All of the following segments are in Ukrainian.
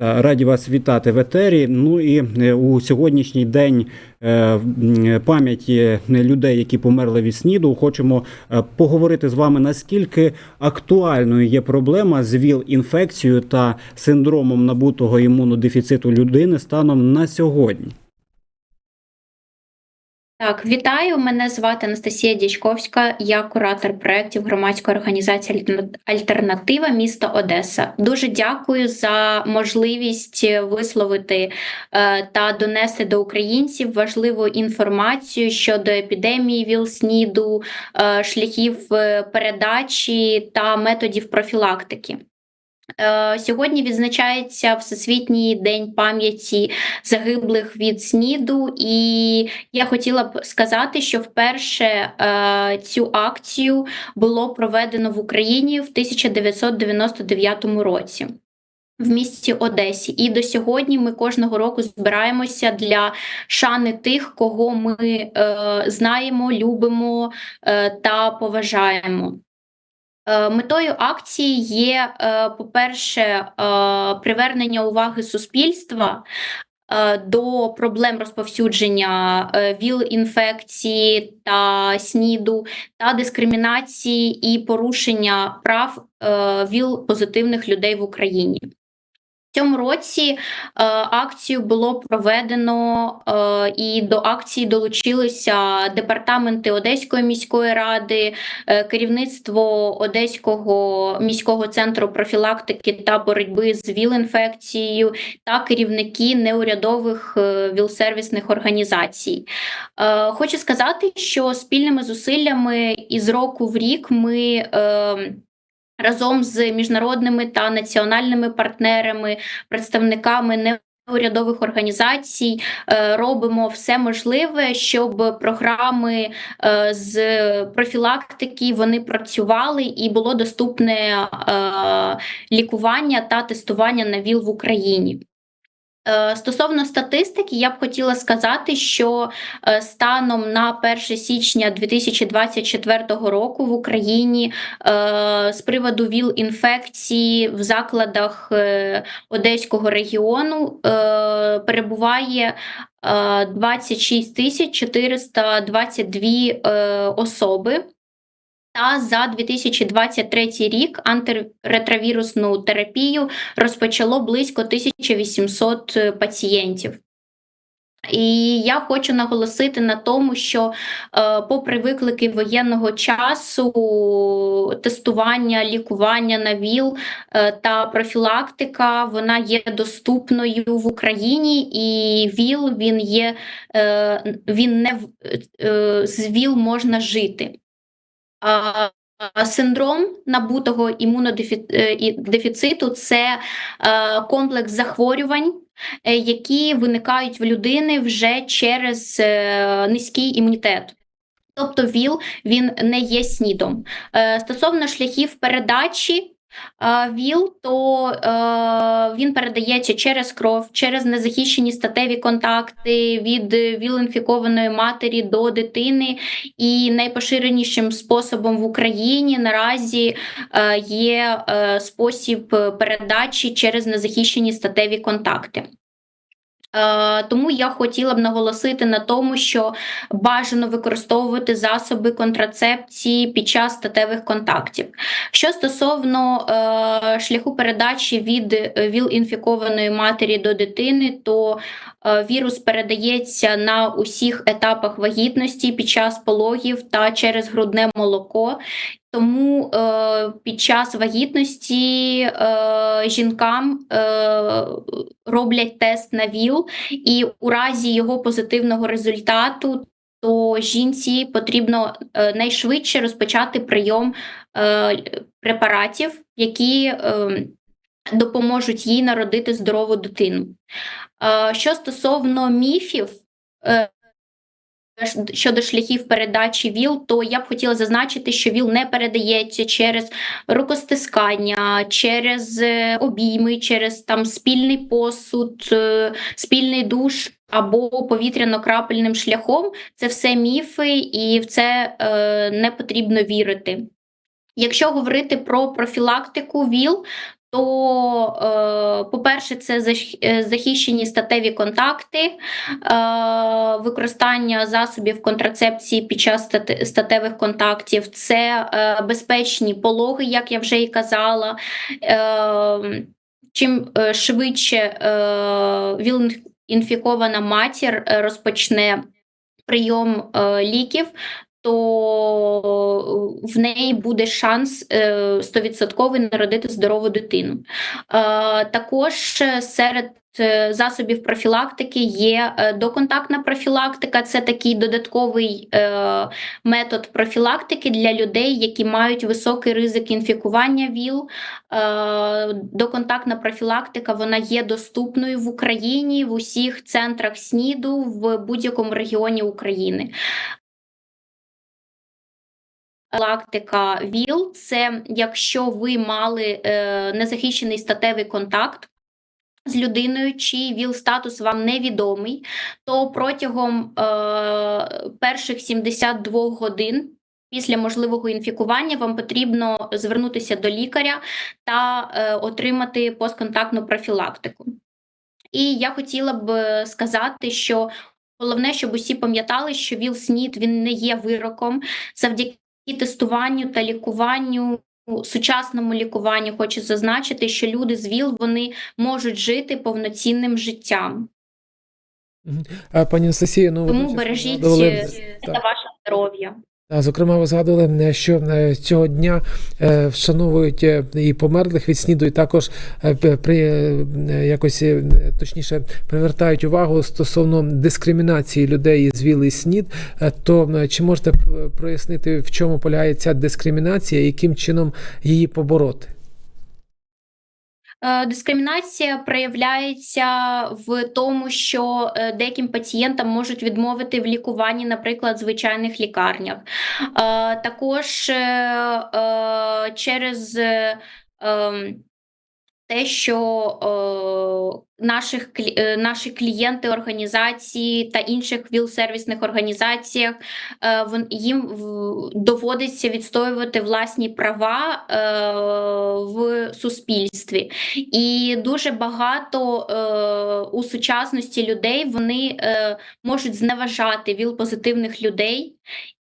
Та Раді вас вітати в етері. Ну і е, у сьогоднішній день е, пам'яті людей, які померли від СНІДу, хочемо е, поговорити з вами, наскільки актуальною є проблема з ВІЛ-інфекцією та синдромом набутого імунодефіциту людини станом на сьогодні. Так, вітаю. Мене звати Анастасія Дячковська. Я куратор проєктів громадської організації Альтернатива міста Одеса. Дуже дякую за можливість висловити е, та донести до українців важливу інформацію щодо епідемії ВІЛ-СНІДу, е, шляхів е, передачі та методів профілактики. Е, Сьогодні відзначається Всесвітній день пам'яті загиблих від СНІДу, і я хотіла б сказати, що вперше е, цю акцію було проведено в Україні в 1999 році. В місті Одесі, і до сьогодні ми кожного року збираємося для шани тих, кого ми е, знаємо, любимо е, та поважаємо. Е, Метою акції є, е, по-перше, е, привернення уваги суспільства до проблем розповсюдження ВІЛ-інфекції та СНІДу та дискримінації і порушення прав ВІЛ-позитивних людей в Україні. Цьому році е, акцію було проведено, е, і до акції долучилися департаменти Одеської міської ради, е, керівництво Одеського міського центру профілактики та боротьби з ВІЛ-інфекцією та керівники неурядових ВІЛ-сервісних організацій. Хочу сказати, що спільними зусиллями із року в рік ми. Разом з міжнародними та національними партнерами, представниками неурядових організацій е, робимо все можливе, щоб програми е, з профілактики вони працювали і було доступне е, лікування та тестування на ВІЛ в Україні. Е, Стосовно статистики, я б хотіла сказати, що е, станом на 1 січня 2024 року в Україні е, з приводу ВІЛ-інфекції в закладах Одеського регіону перебуває е, 26 тисяч 422 е, особи. Та за 2023 рік антиретровірусну терапію розпочало близько 1800 пацієнтів. І я хочу наголосити на тому, що, е, попри виклики воєнного часу, тестування, лікування на ВІЛ е, та профілактика, вона є доступною в Україні, і ВІЛ він є е, він не е, з ВІЛ можна жити. Синдром набутого імунодефіциту – це е, комплекс захворювань, е, які виникають в людини вже через е, низький імунітет. Тобто ВІЛ він не є СНІДом. Е, Стосовно шляхів передачі е, ВІЛ, то е, він передається через кров, через незахищені статеві контакти від ВІЛ-інфікованої матері до дитини. І найпоширенішим способом в Україні наразі е, є е, спосіб передачі через незахищені статеві контакти. Е, Тому я хотіла б наголосити на тому, що бажано використовувати засоби контрацепції під час статевих контактів. Що стосовно е, шляху передачі від ВІЛ-інфікованої матері до дитини, то е, вірус передається на усіх етапах вагітності під час пологів та через грудне молоко. Тому е, під час вагітності е, жінкам е, роблять тест на ВІЛ, і у разі його позитивного результату, то жінці потрібно е, найшвидше розпочати прийом е, препаратів, які е, допоможуть їй народити здорову дитину. Що стосовно міфів, е, щодо шляхів передачі ВІЛ, то я б хотіла зазначити, що ВІЛ не передається через рукостискання, через е, обійми, через там спільний посуд, е, спільний душ. Або повітряно-крапельним шляхом це все міфи, і в це е, не потрібно вірити. Якщо говорити про профілактику ВІЛ, то, е, по-перше, це е, захищені статеві контакти, е, використання засобів контрацепції під час статевих контактів, це безпечні пологи, як я вже і казала. Чим швидше ВІЛ-інфікована матір розпочне прийом ліків, то в неї буде шанс е, стовідсотковий народити здорову дитину. Е, Також е, серед е, засобів профілактики є е, доконтактна профілактика. Це такий додатковий е, метод профілактики для людей, які мають високий ризик інфікування ВІЛ. Е, Доконтактна профілактика вона є доступною в Україні в усіх центрах СНІДу в будь-якому регіоні України. Профілактика ВІЛ це якщо ви мали е, незахищений статевий контакт з людиною, чий ВІЛ статус вам невідомий, то протягом е, перших 72 годин. Після можливого інфікування вам потрібно звернутися до лікаря та е, отримати постконтактну профілактику. І я хотіла б е, сказати, що головне, щоб усі пам'ятали, що ВІЛ-СНІД він не є вироком завдяки тестуванню та лікуванню. Сучасному лікуванню хочу зазначити, що люди з ВІЛ вони можуть жити повноцінним життям. А, Пані Анастасія, ну Тому бережіть згадували, е, за ваше здоров'я. А, Зокрема, ви згадували, е, що е, цього дня е, вшановують е, і померлих від СНІДу, і також е, при е, якось е, точніше привертають увагу стосовно дискримінації людей з вілий СНІД. Е, То е, чи можете прояснити, в чому полягає ця дискримінація, і яким чином її побороти? Е, Дискримінація проявляється в тому, що е, деяким пацієнтам можуть відмовити в лікуванні, наприклад, в звичайних лікарнях. Е, Також через ем, те, що наших, е, наші клієнти організації та інших ВІЛ-сервісних організаціях е, їм доводиться відстоювати власні права е, в суспільстві. І дуже багато у сучасності людей вони можуть зневажати ВІЛ-позитивних людей.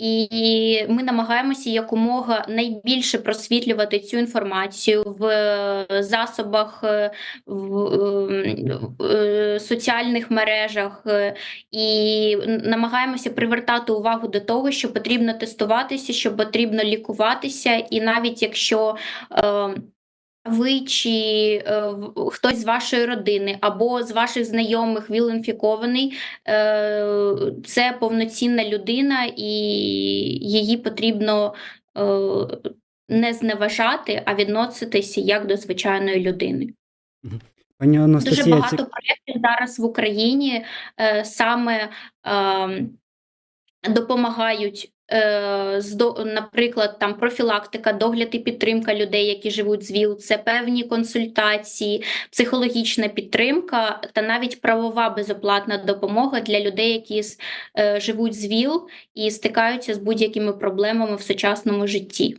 І ми намагаємося якомога найбільше просвітлювати цю інформацію в засобах, е, в е, е, соціальних мережах е, і намагаємося привертати увагу до того, що потрібно тестуватися, що потрібно лікуватися, і навіть якщо е, ви чи е, хтось з вашої родини або з ваших знайомих ВІЛ-інфікований, е, це повноцінна людина, і її потрібно е, не зневажати, а відноситися як до звичайної людини. Пані Дуже багато проєктів зараз в Україні е, саме е, допомагають. е, здо- Наприклад, там профілактика, догляд і підтримка людей, які живуть з ВІЛ, це певні консультації, психологічна підтримка та навіть правова безоплатна допомога для людей, які е, живуть з ВІЛ і стикаються з будь-якими проблемами в сучасному житті.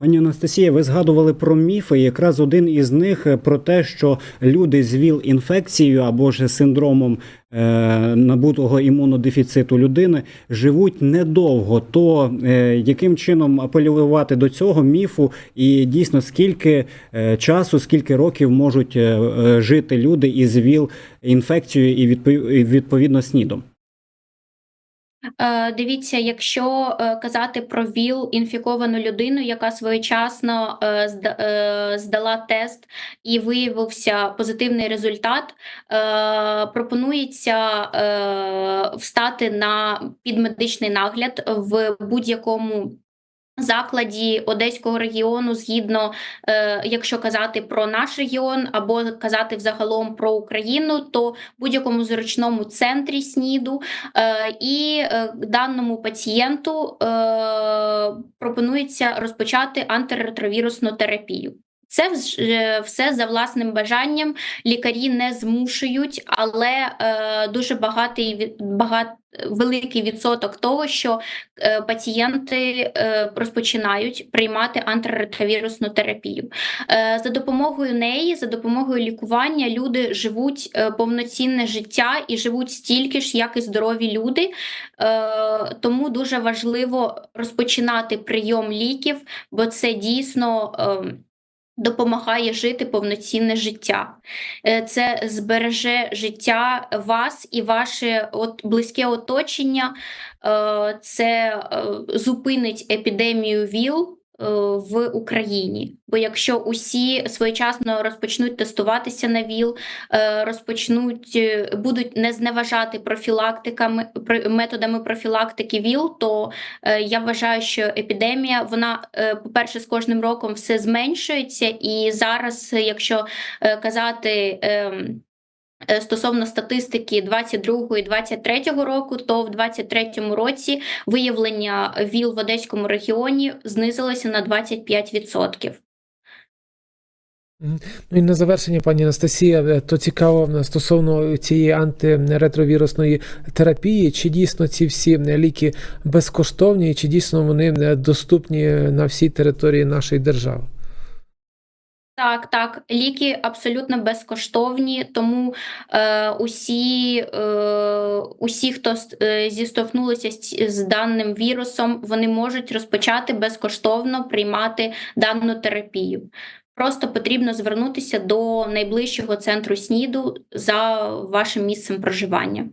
Пані Анастасія, ви згадували про міфи. Якраз один із них е, про те, що люди з ВІЛ-інфекцією або ж синдромом е, набутого імунодефіциту людини живуть недовго. То е, яким чином апелювати до цього міфу, і дійсно скільки е, часу, скільки років можуть е, е, жити люди із ВІЛ-інфекцією і відповідно СНІДом? Е, Дивіться, якщо е, казати про ВІЛ інфіковану людину, яка своєчасно е, зда- здала тест і виявився позитивний результат, пропонується встати на підмедичний нагляд в будь-якому. Закладі Одеського регіону, згідно, е, якщо казати про наш регіон, або казати взагалом про Україну, то будь-якому зручному центрі СНІДу Е, І е, даному пацієнту е, пропонується розпочати антиретровірусну терапію. Це вже все за власним бажанням. Лікарі не змушують, але е, дуже багатий багат, великий відсоток того, що е, пацієнти е, розпочинають приймати антиретровірусну терапію. Е, за допомогою неї, за допомогою лікування, люди живуть е, повноцінне життя і живуть стільки ж, як і здорові люди. Е, тому дуже важливо розпочинати прийом ліків, бо це дійсно. е, Допомагає жити повноцінне життя. Е, Це збереже життя вас і ваше от близьке оточення. Е, Це е, зупинить епідемію ВІЛ в Україні. Бо якщо усі своєчасно розпочнуть тестуватися на ВІЛ, е, розпочнуть е, будуть не зневажати профілактиками про- методами профілактики ВІЛ, то е, я вважаю, що епідемія вона, е, по-перше, з кожним роком все зменшується, і зараз, е, якщо е, казати. Е, Стосовно статистики 22 і 23 року, то в 23 році виявлення ВІЛ в Одеському регіоні знизилося на 25%. Ну і на завершення, пані Анастасія, е, то цікаво е, стосовно цієї антиретровірусної терапії, чи дійсно ці всі ліки безкоштовні, чи дійсно вони доступні на всій території нашої держави? Так, так, ліки абсолютно безкоштовні, тому е, усі, е, усі, хто е, зіштовхнулися з, з даним вірусом, вони можуть розпочати безкоштовно приймати дану терапію. Просто потрібно звернутися до найближчого центру СНІДу за вашим місцем проживання.